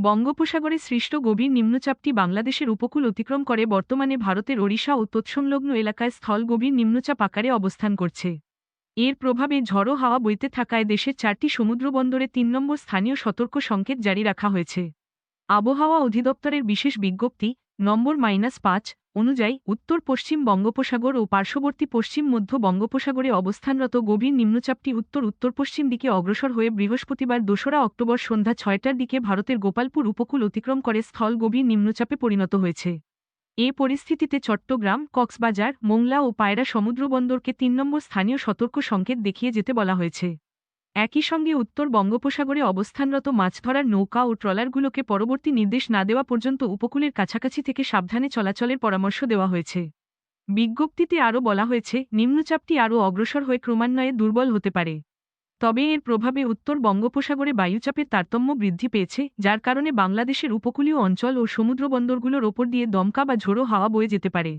বঙ্গোপসাগরে সৃষ্ট গভীর নিম্নচাপটি বাংলাদেশের উপকূল অতিক্রম করে বর্তমানে ভারতের ওড়িশা ও তৎসংলগ্ন এলাকায় স্থল গভীর নিম্নচাপ আকারে অবস্থান করছে। এর প্রভাবে ঝড়ো হাওয়া বইতে থাকায় দেশের চারটি সমুদ্রবন্দরে তিন নম্বর স্থানীয় সতর্ক সংকেত জারি রাখা হয়েছে। আবহাওয়া অধিদপ্তরের বিশেষ বিজ্ঞপ্তি নম্বর মাইনাস পাঁচ অনুযায়ী, উত্তর পশ্চিম বঙ্গোপসাগর ও পার্শ্ববর্তী পশ্চিম মধ্য বঙ্গোপসাগরে অবস্থানরত গভীর নিম্নচাপটি উত্তর উত্তর পশ্চিম দিকে অগ্রসর হয়ে বৃহস্পতিবার দোসরা অক্টোবর সন্ধ্যা ছয়টার দিকে ভারতের গোপালপুর উপকূল অতিক্রম করে স্থল গভীর নিম্নচাপে পরিণত হয়েছে। এ পরিস্থিতিতে চট্টগ্রাম, কক্সবাজার, মোংলা ও পায়রা সমুদ্রবন্দরকে তিন নম্বর স্থানীয় সতর্ক সংকেত দেখিয়ে যেতে বলা হয়েছে। একই সঙ্গে উত্তর বঙ্গোপসাগরে অবস্থানরত মাছ ধরার নৌকা ও ট্রলারগুলোকে পরবর্তী নির্দেশ না দেওয়া পর্যন্ত উপকূলের কাছাকাছি থেকে সাবধানে চলাচলের পরামর্শ দেওয়া হয়েছে। বিজ্ঞপ্তিতে আরও বলা হয়েছে, নিম্নচাপটি আরও অগ্রসর হয়ে ক্রমান্বয়ে দুর্বল হতে পারে। তবে এর প্রভাবে উত্তর বঙ্গোপসাগরে বায়ুচাপের তারতম্য বৃদ্ধি পেয়েছে, যার কারণে বাংলাদেশের উপকূলীয় অঞ্চল ও সমুদ্রবন্দরগুলোর ওপর দিয়ে দমকা বা ঝোড়ো হাওয়া বয়ে যেতে পারে।